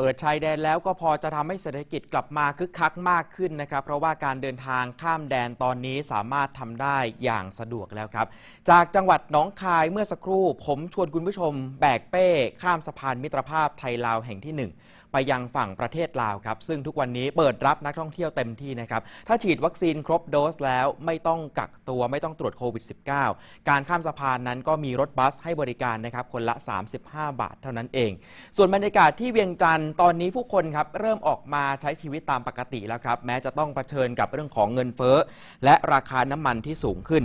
เปิดชายแดนแล้วก็พอจะทำให้เศรษฐกิจกลับมาคึกคักมากขึ้นนะครับ เพราะว่าการเดินทางข้ามแดนตอนนี้สามารถทำได้อย่างสะดวกแล้วครับ จากจังหวัดหนองคายเมื่อสักครู่ ผมชวนคุณผู้ชม แบกเป้ ข้ามสะพานมิตรภาพไทยลาวแห่งที่หนึ่งไปยังฝั่งประเทศลาวครับ ซึ่งทุกวันนี้เปิดรับนักท่องเที่ยวเต็มที่นะครับ ถ้าฉีดวัคซีนครบโดสแล้วไม่ต้องกักตัวไม่ต้องตรวจโควิด -19 การข้ามสะพานนั้นก็มีรถบัสให้บริการนะครับคนละ 35 บาทเท่านั้นเอง ส่วนบรรยากาศที่เวียงจันทร์ตอนนี้ผู้คนครับเริ่มออกมาใช้ชีวิตตามปกติแล้วครับ แม้จะต้องเผชิญกับเรื่องของเงินเฟ้อ และราคาน้ำมันที่สูงขึ้น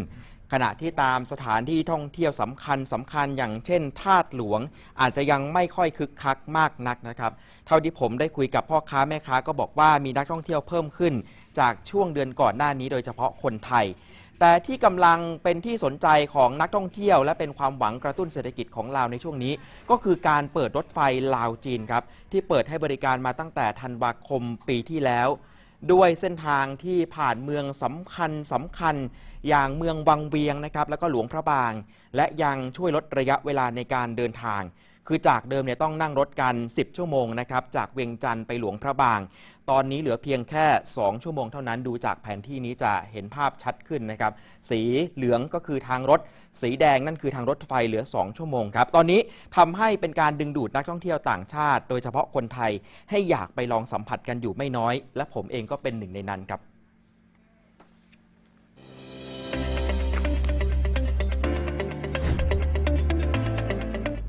ขณะที่ตามสถานที่ท่องเที่ยวสำคัญสำคัญอย่างเช่นธาตุหลวง อาจจะยังไม่ค่อยคึกคักมากนักนะครับ เท่าที่ผมได้คุยกับพ่อค้าแม่ค้าก็บอกว่ามีนักท่องเที่ยวเพิ่มขึ้น จากช่วงเดือนก่อนหน้านี้โดยเฉพาะคนไทย แต่ที่กำลังเป็นที่สนใจของนักท่องเที่ยว และเป็นความหวังกระตุ้นเศรษฐกิจของลาวในช่วงนี้ ก็คือการเปิดรถไฟลาวจีนครับที่เปิดให้บริการมาตั้งแต่ธันวาคมปีที่แล้ว ด้วยเส้นทางที่ผ่านเมืองสำคัญสำคัญ อย่างเมืองวังเวียงนะครับแล้วก็หลวงพระบาง และยังช่วยลดระยะเวลาในการเดินทาง คือจากเดิมเนี่ยต้องนั่งรถกัน 10 ชั่วโมงนะครับจากเวียงจันทร์ไปหลวงพระบาง ตอนนี้เหลือเพียงแค่ 2 ชั่วโมงเท่านั้นดูจากแผนที่นี้จะเห็นภาพชัดขึ้นนะครับสีเหลืองก็คือทางรถ สีแดงนั่นคือทางรถไฟเหลือ 2 ชั่วโมงครับตอนนี้ทำให้เป็นการดึงดูดนักท่องเที่ยวต่างชาติ โดยเฉพาะคนไทยให้อยากไปลองสัมผัสกันอยู่ไม่น้อย และผมเองก็เป็นหนึ่งในนั้นครับ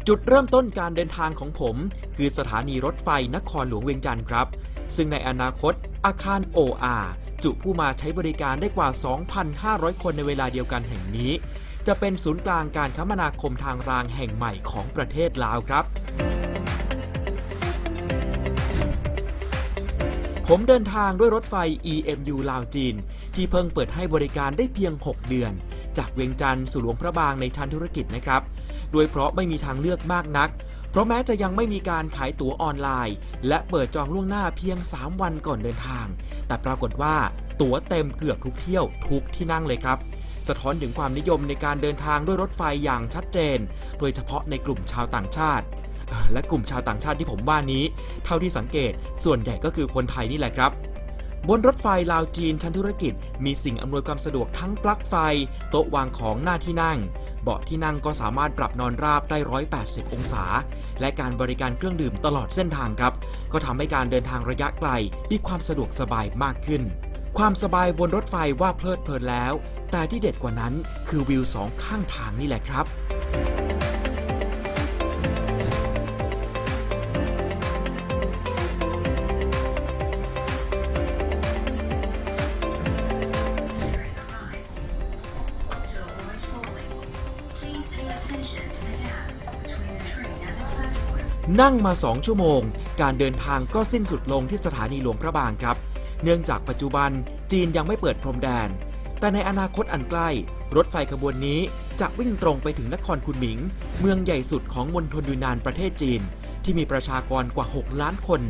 จุดเริ่มต้นการเดินทางของผม คือสถานีรถไฟนครหลวงเวียงจันทร์ครับ ซึ่งในอนาคตอาคาร OR จุผู้มาใช้บริการได้กว่า 2,500 คนในเวลาเดียวกันแห่งนี้ จะเป็นศูนย์กลางการคมนาคมทางรางแห่งใหม่ของประเทศลาวครับ ผมเดินทางด้วยรถไฟ EMU ลาวจีน ที่เพิ่งเปิดให้บริการได้เพียง 6 เดือน จากเวียงจันทร์สู่หลวงพระบางในชั้นธุรกิจนะครับ โดยเพราะไม่มีทางเลือกมากนัก เพราะแม้จะยังไม่มีการขายตั๋วออนไลน์ และเปิดจองล่วงหน้าเพียง 3 วันก่อนเดินทาง แต่ปรากฏว่าตั๋วเต็มเกือบทุกเที่ยวทุกที่นั่งเลยครับสะท้อนถึงความนิยมในการเดินทางด้วยรถไฟอย่างชัดเจน โดยเฉพาะในกลุ่มชาวต่างชาติ และกลุ่มชาวต่างชาติที่ผมว่านี้ เท่าที่สังเกตส่วนใหญ่ก็คือคนไทยนี่แหละครับ บนรถไฟลาวจีนชั้นธุรกิจ มีสิ่งอำนวยความสะดวกทั้งปลั๊กไฟ โต๊ะวางของหน้าที่นั่ง เบาะที่นั่งก็สามารถปรับนอนราบได้ 180 องศา และการบริการเครื่องดื่มตลอดเส้นทางครับ ก็ทำให้การเดินทางระยะไกลมีความสะดวกสบายมากขึ้น ความสบายบนรถไฟว่าเพลิดเพลินแล้ว แต่ที่เด็ดกว่านั้นคือวิวสองข้างทางนี่แหละครับ นั่งมา 2 ชั่วโมง การเดินทางก็สิ้นสุดลงที่สถานีหลวงพระบางครับ เนื่องจากปัจจุบันจีนยังไม่เปิดพรมแดน แต่ในอนาคตอันใกล้ รถไฟขบวนนี้จะวิ่งตรงไปถึงนครคุนหมิง เมืองใหญ่สุดของมณฑลยูนานประเทศจีน ที่มีประชากรกว่า 6 ล้านคน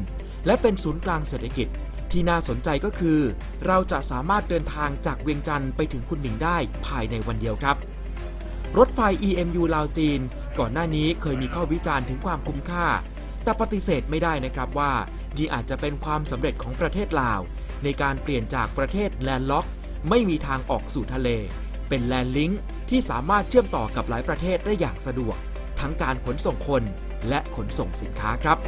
และเป็นศูนย์กลางเศรษฐกิจ ที่น่าสนใจก็คือ เราจะสามารถเดินทางจากเวียงจันทร์ไปถึงคุนหมิงได้ภายในวันเดียวครับ รถไฟ EMU ลาวจีน ก่อนหน้านี้เคยมีข้อวิจารณ์ถึงความคุ้มค่า แต่ปฏิเสธไม่ได้นะครับว่า นี่อาจจะเป็นความสำเร็จของประเทศลาว ในการเปลี่ยนจากประเทศแลนด์ล็อก ไม่มีทางออกสู่ทะเล เป็นแลนด์ลิงก์ที่สามารถเชื่อมต่อกับหลายประเทศได้อย่างสะดวก ทั้งการขนส่งคนและขนส่งสินค้าครับ